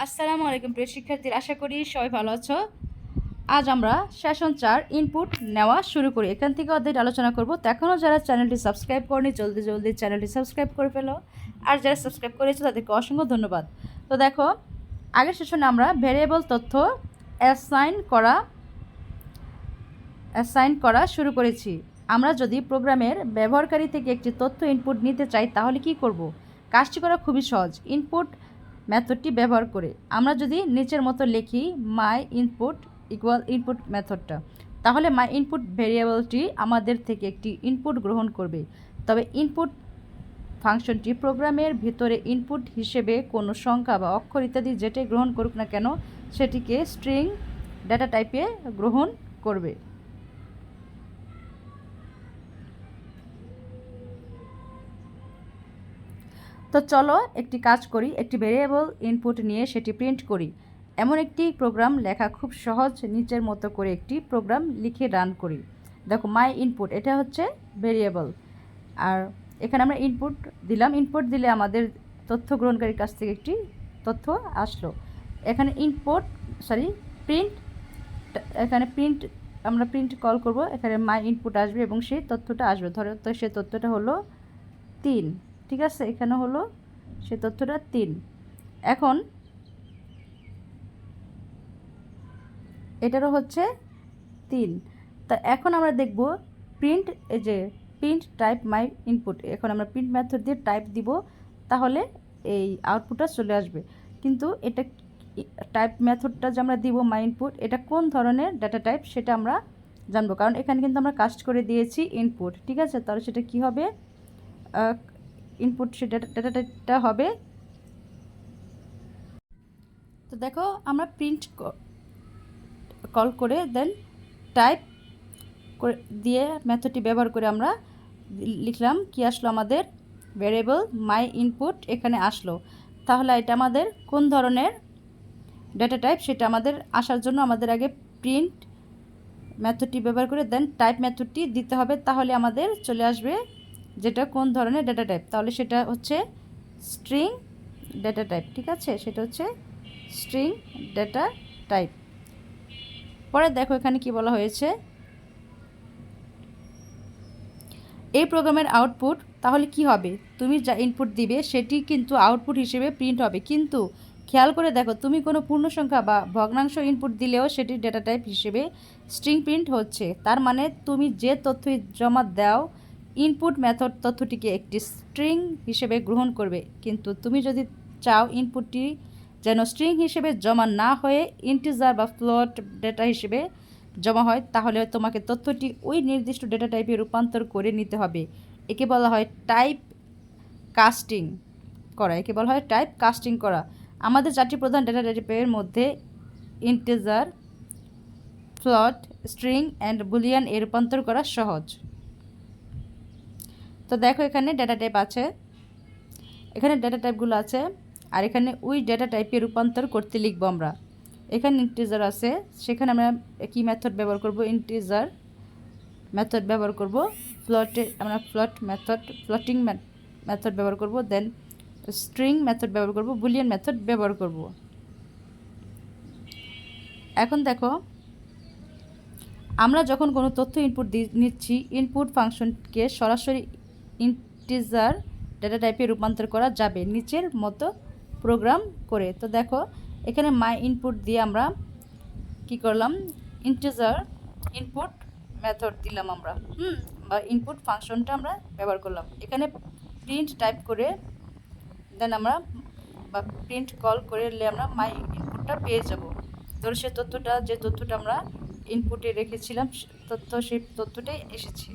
আসসালামু আলাইকুম, প্রিয় শিক্ষার্থীর, আশা করি সবাই ভালো আছো। আজ আমরা সেশন চার ইনপুট নেওয়া শুরু করি। এখান থেকে অধ্যায় আলোচনা করব। তো এখনও যারা চ্যানেলটি সাবস্ক্রাইব করেনি, জলদি জলদি চ্যানেলটি সাবস্ক্রাইব করে ফেলো। আর যারা সাবস্ক্রাইব করেছে, তাদেরকে অসংখ্য ধন্যবাদ। তো দেখো, আগের সেশনে আমরা ভেরিয়েবল তথ্য অ্যাসাইন করা অ্যাসাইন করা শুরু করেছি। আমরা যদি প্রোগ্রামের ব্যবহারকারী থেকে একটি তথ্য ইনপুট নিতে চাই, তাহলে কি করব? কাজটি করা খুবই সহজ। ইনপুট মেথডটি ব্যবহার করে। আমরা যদি নিচের মতো লিখি মাই ইনপুট ইকুয়াল ইনপুট মেথডটা, তাহলে মাই ইনপুট ভেরিয়েবলটি আমাদের থেকে একটি ইনপুট গ্রহণ করবে। তবে ইনপুট ফাংশনটি প্রোগ্রামের ভিতরে ইনপুট হিসেবে কোনো সংখ্যা বা অক্ষর ইত্যাদি যেটাই গ্রহণ করুক না কেন, সেটিকে স্ট্রিং ডেটা টাইপে গ্রহণ করবে। তো চলো একটি কাজ করি, একটি ভেরিয়েবল ইনপুট নিয়ে সেটি প্রিন্ট করি। এমন একটি প্রোগ্রাম লেখা খুব সহজ, নিচের মতো করে একটি প্রোগ্রাম লিখে রান করি। দেখো মাই ইনপুট এটা হচ্ছে ভেরিয়েবল আর এখানে আমরা ইনপুট দিলাম। ইনপুট দিলে আমাদের তথ্য গ্রহণকারীর কাছ থেকে একটি তথ্য আসলো। এখানে ইনপুট সরি প্রিন্ট এখানে প্রিন্ট আমরা প্রিন্ট কল করব। এখানে মাই ইনপুট আসবে এবং সেই তথ্যটা আসবে। ধরো, তো সেই তথ্যটা হলো তিন। ঠিক আছে? এখানে হলো সে তথ্যটা তিন। এখন এটারও হচ্ছে তিন। তা এখন আমরা দেখব প্রিন্ট এই যে প্রিন্ট টাইপ মাই ইনপুট এখন আমরা প্রিন্ট মেথড দিয়ে টাইপ দিব, তাহলে এই আউটপুটটা চলে আসবে। কিন্তু এটা টাইপ মেথডটা যে আমরা দিব মাই ইনপুট এটা কোন ধরনের ডাটা টাইপ সেটা আমরা জানব। কারণ এখানে কিন্তু আমরা কাস্ট করে দিয়েছি ইনপুট ঠিক আছে? তাহলে সেটা কি হবে? ইনপুট সে ডাটাটা হবে। তো দেখো, আমরা প্রিন্ট কল করে দেন টাইপ করে দিয়ে মেথডটি ব্যবহার করে আমরা লিখলাম, কি আসলো আমাদের? ভ্যারিয়েবল মাই ইনপুট এখানে আসলো। তাহলে এটা আমাদের কোন ধরনের ডেটা টাইপ সেটা আমাদের আসার জন্য আমাদের আগে প্রিন্ট মেথডটি ব্যবহার করে দেন টাইপ মেথডটি দিতে হবে। তাহলে আমাদের চলে আসবে যেটা কোন ধরনের ডেটা টাইপ তাহলে সেটা হচ্ছে স্ট্রিং ডেটা টাইপ ঠিক আছে? সেটা হচ্ছে স্ট্রিং ডেটা টাইপ পরে দেখো এখানে কি বলা হয়েছে। এই প্রোগ্রামের আউটপুট তাহলে কি হবে? তুমি যা ইনপুট দিবে, সেটি কিন্তু আউটপুট হিসেবে প্রিন্ট হবে। কিন্তু খেয়াল করে দেখো, তুমি কোনো পূর্ণ সংখ্যা বা ভগ্নাংশ ইনপুট দিলেও সেটি ডেটা টাইপ হিসেবে স্ট্রিং প্রিন্ট হচ্ছে। তার মানে তুমি যে তথ্য জমা দাও ইনপুট মেথড তথ্যটিকে একটি স্ট্রিং হিসেবে গ্রহণ করবে। কিন্তু তুমি যদি চাও ইনপুটটি যেন স্ট্রিং হিসেবে জমা না হয়ে ইন্টিজার বা ফ্লোট ডেটা হিসেবে জমা হয়, তাহলে তোমাকে তথ্যটি ওই নির্দিষ্ট ডেটা টাইপে রূপান্তর করে নিতে হবে। একে বলা হয় টাইপ কাস্টিং করা, একে বলা হয় টাইপ কাস্টিং করা। আমাদের চারটি প্রধান ডেটা টাইপের মধ্যে ইন্টিজার, ফ্লট, স্ট্রিং, অ্যান্ড বুলিয়ান এ রূপান্তর করা সহজ। তো দেখো এখানে ডেটা টাইপ আছে। এখানে ডেটা টাইপগুলো আছে আর এখানে ওই ডেটা টাইপে রূপান্তর করতে লিখব আমরা। এখানে ইন্টিজার আছে, সেখানে আমরা কি মেথড ব্যবহার করব? ইন্টিজার মেথড ব্যবহার করব। ফ্লটে আমরা ফ্লট মেথড ফ্লটিং মেথড ব্যবহার করব। দেন স্ট্রিং মেথড ব্যবহার করব বুলিয়ান মেথড ব্যবহার করব। এখন দেখো, আমরা যখন কোনো তথ্য ইনপুট নিচ্ছি ইনপুট ফাংশনকে সরাসরি ইন্টিজার ডেটা টাইপে রূপান্তর করা যাবে নিচের মতো প্রোগ্রাম করে। তো দেখো, এখানে মাই ইনপুট দিয়ে আমরা কি করলাম? ইন্টিজার ইনপুট মেথড দিলাম আমরা। হুম, বা ইনপুট ফাংশনটা আমরা ব্যবহার করলাম। এখানে প্রিন্ট টাইপ করে দেন আমরা বা প্রিন্ট কল করে এলে আমরা মাই ইনপুটটা পেয়ে যাব। ধরো সে তথ্যটা, যে তথ্যটা আমরা ইনপুটে রেখেছিলাম তথ্য, সেই তথ্যটাই এসেছে।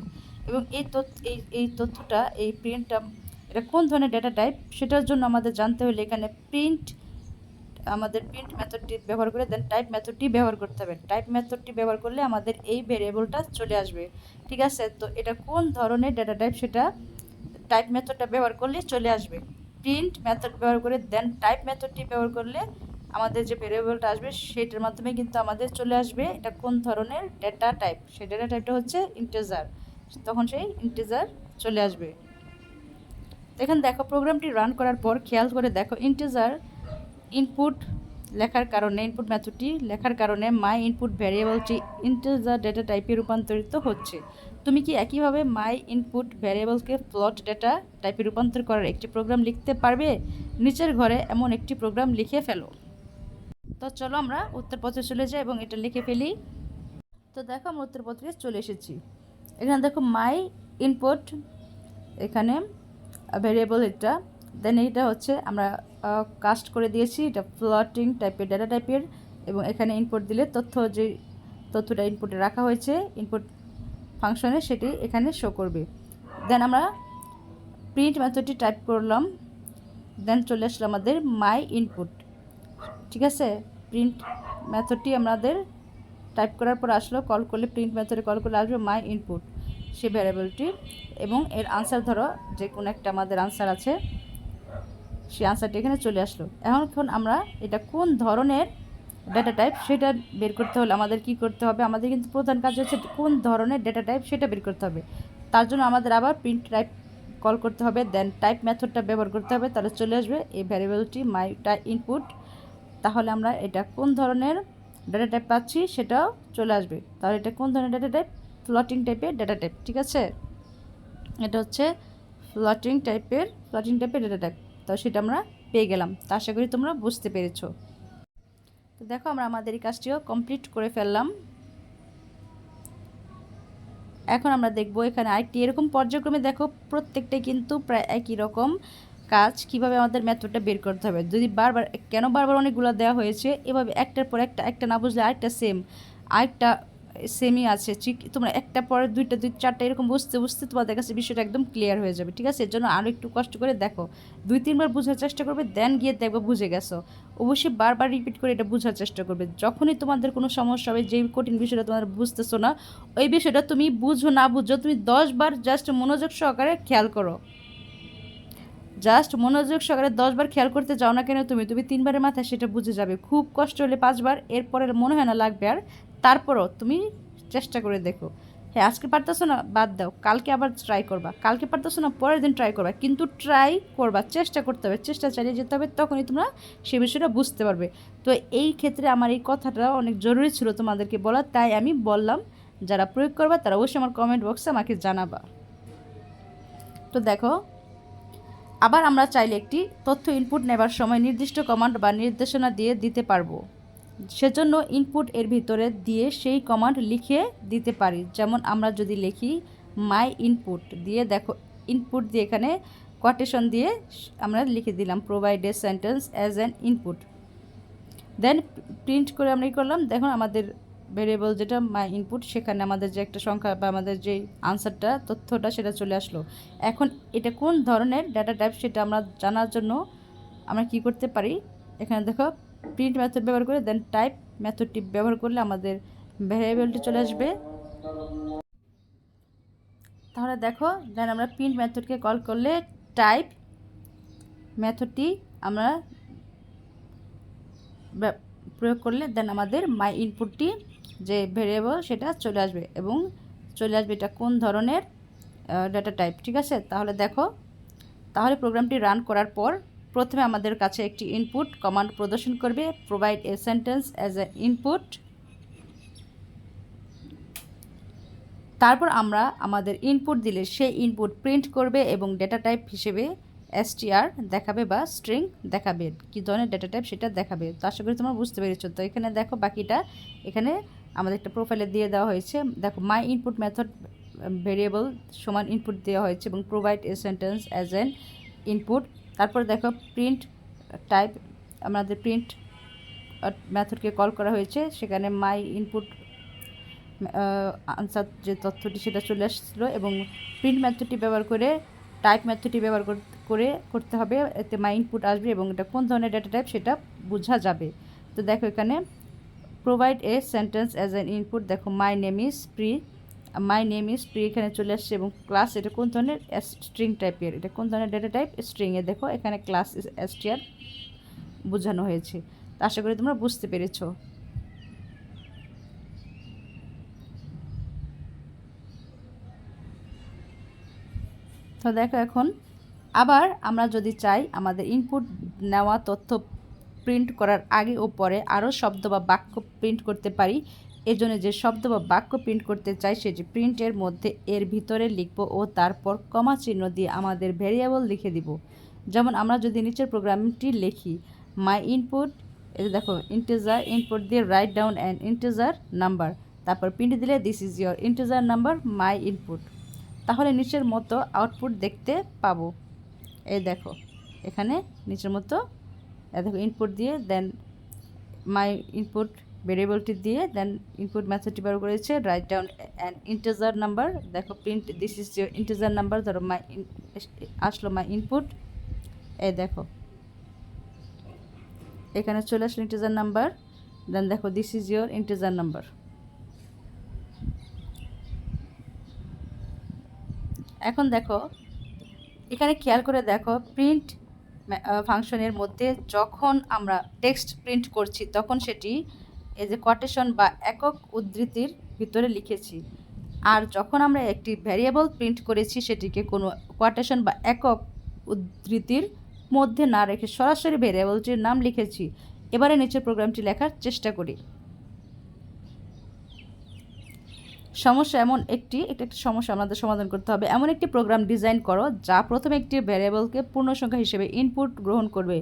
এবং এই তথ্য এই এই তথ্যটা, এই প্রিন্টটা এটা কোন ধরনের ডেটা টাইপ সেটার জন্য আমাদের জানতে হলে এখানে প্রিন্ট আমাদের প্রিন্ট মেথডটি ব্যবহার করে দেন টাইপ মেথডটি ব্যবহার করতে হবে। টাইপ মেথডটি ব্যবহার করলে আমাদের এই ভেরিয়েবলটা চলে আসবে। ঠিক আছে? তো এটা কোন ধরনের ডেটা টাইপ সেটা টাইপ মেথডটা ব্যবহার করলে চলে আসবে। প্রিন্ট মেথড ব্যবহার করে দেন টাইপ মেথডটি ব্যবহার করলে আমাদের যে ভেরিয়েবলটা আসবে, সেটার মাধ্যমে কিন্তু আমাদের চলে আসবে এটা কোন ধরনের ডেটা টাইপ সেই ডেটা টাইপটা হচ্ছে ইন্টেজার তখন সেই ইন্টিজার চলে আসবে। এখানে দেখো প্রোগ্রামটি রান করার পর খেয়াল করে দেখো ইন্টিজার ইনপুট লেখার কারণে ইনপুট মেথডটি লেখার কারণে মাই ইনপুট ভ্যারিয়েবলটি ইন্টিজার ডেটা টাইপে রূপান্তরিত হচ্ছে। তুমি কি একইভাবে মাই ইনপুট ভ্যারিয়েবলকে ফ্লট ডেটা টাইপে রূপান্তর করার একটি প্রোগ্রাম লিখতে পারবে? নিচের ঘরে এমন একটি প্রোগ্রাম লিখে ফেলো। তো চলো আমরা উত্তরপত্রে চলে যাই এবং এটা লিখে ফেলি। তো দেখো আমরা উত্তরপত্রে চলে এসেছি। এখানে দেখো মাই ইনপুট এখানে ভ্যারিয়েবল এটা। দেন এটা হচ্ছে আমরা কাস্ট করে দিয়েছি, এটা ফ্লটিং টাইপের ডেটা টাইপের এবং এখানে ইনপুট দিলে তথ্য যে, তথ্যটা ইনপুটে রাখা হয়েছে ইনপুট ফাংশনে সেটি এখানে শো করবে। দেন আমরা প্রিন্ট মেথডটি টাইপ করলাম দেন চলে আসলো আমাদের মাই ইনপুট ঠিক আছে? প্রিন্ট মেথডটি আমাদের টাইপ করার পর আসলো কল করলে প্রিন্ট মেথডে কল করলে আসবে মাই ইনপুট সেই ভ্যারিয়েবলটি এবং এর আনসার ধরো, যে কোনো একটা আমাদের আনসার আছে সেই আনসারটি এখানে চলে আসলো। এখন আমরা এটা কোন ধরনের ডেটা টাইপ সেটা বের করতে হলে আমাদের কি করতে হবে? আমাদের কিন্তু প্রধান কাজ হচ্ছে কোন ধরনের ডেটা টাইপ সেটা বের করতে হবে। তার জন্য আমাদের আবার প্রিন্ট টাইপ কল করতে হবে দেন টাইপ মেথডটা ব্যবহার করতে হবে, তাহলে চলে আসবে এই ভ্যারিয়েবলটি মাই টাইপ ইনপুট তাহলে আমরা এটা কোন ধরনের ডেটা টাইপ পাচ্ছি, সেটাও চলে আসবে। তাহলে এটা কোন ধরনের ডেটা টাইপ ফ্লটিং টাইপের ডেটা টাইপ ঠিক আছে? এটা হচ্ছে ফ্লটিং টাইপের ফ্লটিং টাইপের ডেটা টাইপ তো সেটা আমরা পেয়ে গেলাম। তা আশা করি তোমরা বুঝতে পেরেছ। তো দেখো, আমরা আমাদের এই কাজটিও কমপ্লিট করে ফেললাম। এখন আমরা দেখব এখানে আরেকটি। এরকম পর্যায়ক্রমে দেখো, প্রত্যেকটাই কিন্তু প্রায় একই রকম। কাজ, কীভাবে আমাদের মেথডটা বের করতে হবে? যদি বারবার, কেন বারবার অনেকগুলো দেওয়া হয়েছে? এভাবে একটার পর একটা একটা না বুঝলে আরেকটা সেম আরেকটা সেমই আছে। ঠিক, তোমরা একটা পরে দুইটা, দুই, চারটা এরকম বুঝতে বুঝতে তোমাদের কাছে বিষয়টা একদম ক্লিয়ার হয়ে যাবে। ঠিক আছে? এর জন্য আরও একটু কষ্ট করে দেখো। দুই, তিনবার বোঝার চেষ্টা করবে দেন গিয়ে দেখবে বুঝে গেছো। অবশ্যই বারবার রিপিট করে এটা বোঝার চেষ্টা করবে। যখনই তোমাদের কোনো সমস্যা হবে, যেই কঠিন বিষয়টা তোমার বুঝতেছো না, ওই বিষয়টা তুমি বুঝো না বুঝো, তুমি দশবার জাস্ট মনোযোগ সহকারে খেয়াল করো। জাস্ট মনোযোগ সকালে দশবার খেয়াল করতে যাও না কেন তুমি? তুমি তিনবারের মাথায় সেটা বুঝে যাবে। খুব কষ্ট হলে পাঁচবার এরপরে মনে হয় না লাগবে আর। তারপরও তুমি চেষ্টা করে দেখো। হ্যাঁ আজকে পারতেছো না, বাদ দাও। কালকে আবার ট্রাই করবা। কালকে পারতেছো না, পরের দিন ট্রাই করবা। কিন্তু ট্রাই করবা, চেষ্টা করতে হবে। চেষ্টা চালিয়ে যেতে হবে, তখনই তোমরা সে বিষয়টা বুঝতে পারবে। তো এই ক্ষেত্রে আমার এই কথাটা অনেক জরুরি ছিল তোমাদেরকে বলা তাই আমি বললাম, যারা প্রয়োগ করবা তারা অবশ্যই আমার কমেন্ট বক্সে আমাকে জানাবা। তো দেখো আবার আমরা চাইলে একটি তথ্য ইনপুট নেবার সময় নির্দিষ্ট কমান্ড বা নির্দেশনা দিয়ে দিতে পারব। সেজন্য ইনপুট এর ভিতরে দিয়ে সেই কমান্ড লিখে দিতে পারি। যেমন আমরা যদি লিখি মাই ইনপুট দিয়ে দেখো ইনপুট দিয়ে এখানে কোটেশন দিয়ে আমরা লিখে দিলাম provide a sentence as an input then print করে আমরা কী করলাম? দেখুন, আমাদের ভেরিয়েবল যেটা মাই ইনপুট সেখানে আমাদের যে একটা সংখ্যা বা আমাদের যে আনসারটা তথ্যটা সেটা চলে আসলো। এখন এটা কোন ধরনের ডাটা টাইপ সেটা আমরা জানার জন্য আমরা কি করতে পারি? এখানে দেখো প্রিন্ট মেথড ব্যবহার করে দেন টাইপ মেথডটি ব্যবহার করলে আমাদের ভ্যারিয়েবলটি চলে আসবে। তাহলে দেখো দেন আমরা প্রিন্ট মেথডকে কল করলে টাইপ মেথডটি আমরা প্রয়োগ করলে দেন আমাদের মাই ইনপুটটি যে ভেরিয়েবল সেটা চলে আসবে এবং চলে আসবে এটা কোন ধরনের ডাটা টাইপ ঠিক আছে? তাহলে দেখো, তাহলে প্রোগ্রামটি রান করার পর প্রথমে আমাদের কাছে একটি ইনপুট কমান্ড প্রদর্শন করবে provide a sentence as a input তারপর আমরা আমাদের ইনপুট দিলে সেই ইনপুট প্রিন্ট করবে এবং ডেটা টাইপ হিসেবে এসটিআর দেখাবে বা স্ট্রিং দেখাবে। কী ধরনের ডেটা টাইপ সেটা দেখাবে? তো আশা করি তোমরা বুঝতে পেরেছ। তো এখানে দেখো বাকিটা, এখানে আমাদের একটা প্রোফাইলে দিয়ে দেওয়া হয়েছে। দেখো মাই ইনপুট মেথড ভেরিয়েবল সমান ইনপুট দেওয়া হয়েছে এবং provide a sentence as an input তারপরে দেখো প্রিন্ট টাইপ আমাদের প্রিন্ট মেথডকে কল করা হয়েছে। সেখানে মাই ইনপুট আনসার যে তথ্যটি সেটা চলে আসছিল এবং প্রিন্ট মেথডটি ব্যবহার করে টাইপ মেথডটি ব্যবহার করে করতে হবে। এতে মাই ইনপুট আসবে এবং এটা কোন ধরনের ডেটা টাইপ সেটা বোঝা যাবে। তো দেখো এখানে provide a sentence as an input দেখো my name is pre my name is pre এখানে চলে আসছে এবং ক্লাস এটা কোন ধরনের? স্ট্রিং টাইপের এটা কোন ধরনের ডেটা টাইপ স্ট্রিংয়ে দেখো, এখানে ক্লাস এসটিআর বোঝানো হয়েছে। আশা করি তোমরা বুঝতে পেরেছ। তো দেখো এখন, আবার আমরা যদি চাই আমাদের ইনপুট নেওয়া তথ্য প্রিন্ট করার আগে ও পরে আরও শব্দ বা বাক্য প্রিন্ট করতে পারি। এজন্য যে শব্দ বা বাক্য প্রিন্ট করতে চাই সেটি প্রিন্টের মধ্যে এর ভিতরে লিখব ও তারপর কমা চিহ্ন দিয়ে আমাদের ভেরিয়েবল লিখে দিব। যেমন আমরা যদি নিচের প্রোগ্রামটি লিখি মাই ইনপুট দেখো ইন্টিজার ইনপুট দিয়ে write down and integer number তারপর প্রিন্ট দিলে this is your integer number my input তাহলে নিচের মতো আউটপুট দেখতে পাবো। এই দেখো, এখানে নিচের মতো দেখো ইনপুট দিয়ে দেন মাই ইনপুট ভেরিয়েবলটি দিয়ে দেন ইনপুট মেথডটি ব্যবহার করেছে write down and integer number দেখো print this is your integer number ধরো মাই আসলো মাই ইনপুট এই দেখো। এখানে চলে আসলো ইন্টিজার নাম্বার দেন দেখো this is your integer number এখন দেখো, এখানে খেয়াল করে দেখো প্রিন্ট ফাংশনের মধ্যে যখন আমরা টেক্সট প্রিন্ট করছি, তখন সেটি এই যে কোটেশন বা একক উদ্ধৃতির ভিতরে লিখেছি। আর যখন আমরা একটি ভ্যারিয়েবল প্রিন্ট করেছি, সেটিকে কোনো কোয়াটেশন বা একক উদ্ধৃতির মধ্যে না রেখে সরাসরি ভ্যারিয়েবলটির নাম লিখেছি। এবারে নিচের প্রোগ্রামটি লেখার চেষ্টা করি। সমস্যা এমন একটি, একটা, একটি সমস্যা আমাদের সমাধান করতে হবে। এমন একটি প্রোগ্রাম ডিজাইন করো, যা প্রথমে একটি ভ্যারিয়েবলকে পূর্ণ সংখ্যা হিসেবে ইনপুট গ্রহণ করবে।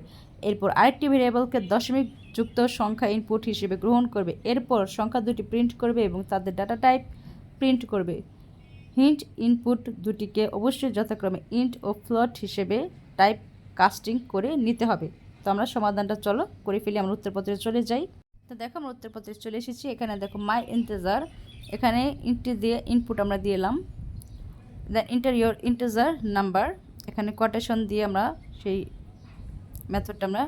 এরপর আরেকটি ভ্যারিয়েবলকে দশমিক যুক্ত সংখ্যা ইনপুট হিসেবে গ্রহণ করবে। এরপর সংখ্যা দুটি প্রিন্ট করবে এবং তাদের ডাটা টাইপ প্রিন্ট করবে। হিন্ট ইনপুট দুটিকে অবশ্যই যথাক্রমে ইন্ট ও ফ্লট হিসেবে টাইপ কাস্টিং করে নিতে হবে। তো আমরা সমাধানটা চলো, করে ফেলি, আমরা উত্তরপত্রে চলে যাই। তো দেখো, আমরা উত্তরপত্রে চলে এসেছি। এখানে দেখো মাই ইন্তেজার এখানে ইন্টি দিয়ে ইনপুট আমরা দিলাম then enter your integer number এখানে কোটেশন দিয়ে আমরা সেই মেথডটা আমরা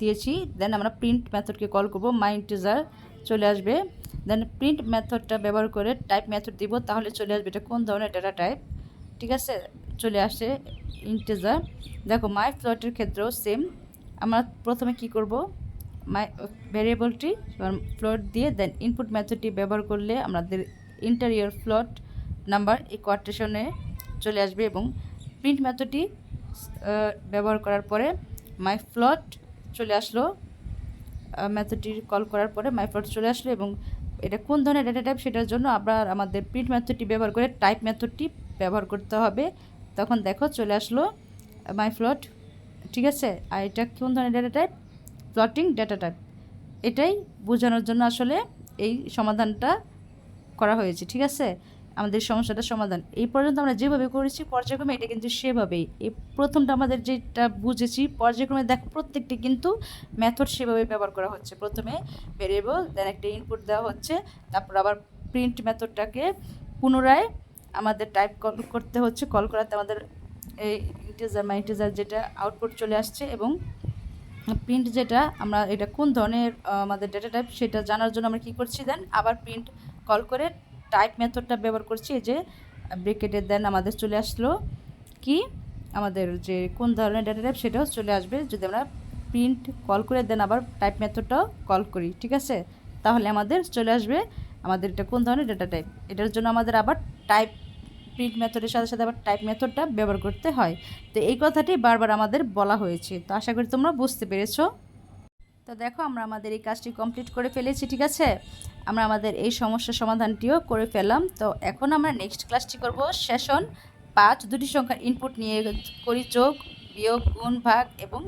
দিয়েছি। দেন আমরা প্রিন্ট মেথডকে কল করব। মাই ইন্টেজার চলে আসবে। দেন প্রিন্ট মেথডটা ব্যবহার করে টাইপ মেথড দিব, তাহলে চলে আসবে। এটা কোন ধরনের ডেটা টাইপ ঠিক আছে? চলে আসে ইন্টেজার দেখো মাই ফ্লটের ক্ষেত্রেও সেম আমরা প্রথমে কি করব? ভ্যারিয়েবলটি ফ্লোট দিয়ে দেন ইনপুট মেথডটি ব্যবহার করলে আমাদের ইন্টারিয়ার ফ্লোট নাম্বার এই কোয়ার্টেশনে চলে আসবে এবং প্রিন্ট মেথডটি ব্যবহার করার পরে মাই ফ্লট চলে আসলো মেথডটি কল করার পরে মাই ফ্লট চলে আসলো এবং এটা কোন ধরনের ডেটা টাইপ সেটার জন্য আবার আমাদের প্রিন্ট মেথডটি ব্যবহার করে টাইপ মেথডটি ব্যবহার করতে হবে। তখন দেখো চলে আসলো মাই ফ্লট ঠিক আছে? আর এটা কোন ধরনের data type floating data type এটাই বোঝানোর জন্য আসলে এই সমাধানটা করা হয়েছে, ঠিক আছে? আমাদের সমস্যাটা সমাধান। এই পর্যন্ত আমরা যেভাবে করেছি, পর্যায়ক্রমে এটা কিন্তু সেভাবেই। এই প্রথমটা আমাদের যেটা বুঝেছি, পর্যায়ক্রমে দেখ প্রত্যেকটি কিন্তু মেথড সেভাবে ব্যবহার করা হচ্ছে। প্রথমে ভেরিয়েবল দেন একটা ইনপুট দেওয়া হচ্ছে, তারপর আবার প্রিন্ট মেথডটাকে পুনরায় আমাদের টাইপ কল করতে হচ্ছে। কল করাতে আমাদের এই ইন্টেজার বা ইন্টিজার যেটা আউটপুট চলে আসছে এবং প্রিন্ট যেটা, আমরা এটা কোন ধরনের আমাদের ডেটা টাইপ সেটা জানার জন্য আমরা কী করছি দেন আবার প্রিন্ট কল করে টাইপ মেথডটা ব্যবহার করছি, এই যে ব্রেকেটের দেন আমাদের চলে আসলো কি? আমাদের যে কোন ধরনের ডেটা টাইপ সেটাও চলে আসবে, যদি আমরা প্রিন্ট কল করে দেন আবার টাইপ মেথডটাও কল করি, ঠিক আছে? তাহলে আমাদের চলে আসবে আমাদের এটা কোন ধরনের ডেটা টাইপ এটার জন্য আমাদের আবার টাইপ প্রিন্ট মেথডের সাথে সাথে আবার টাইপ মেথডটা ব্যবহার করতে হয়। তো এই কথাটি বারবার আমাদের বলা হয়েছে। তো আশা করি তোমরা বুঝতে পেরেছ। তো দেখো, আমরা আমাদের এই কাজটি কমপ্লিট করে ফেলেছি, ঠিক আছে? আমরা আমাদের এই সমস্যার সমাধানটিও করে ফেলাম তো এখন আমরা নেক্সট ক্লাসটি করব। সেশন পাঁচ, দুটি সংখ্যার ইনপুট নিয়ে করি, যোগ, বিয়োগ, গুণ, ভাগ এবং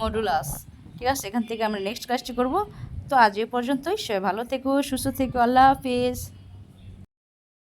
মডুলাস ঠিক আছে? এখান থেকে আমরা নেক্সট ক্লাসটি করব। তো আজ এ পর্যন্তই। সবাই ভালো থেকো, সুস্থ থেকো। আল্লাহ হাফিজ।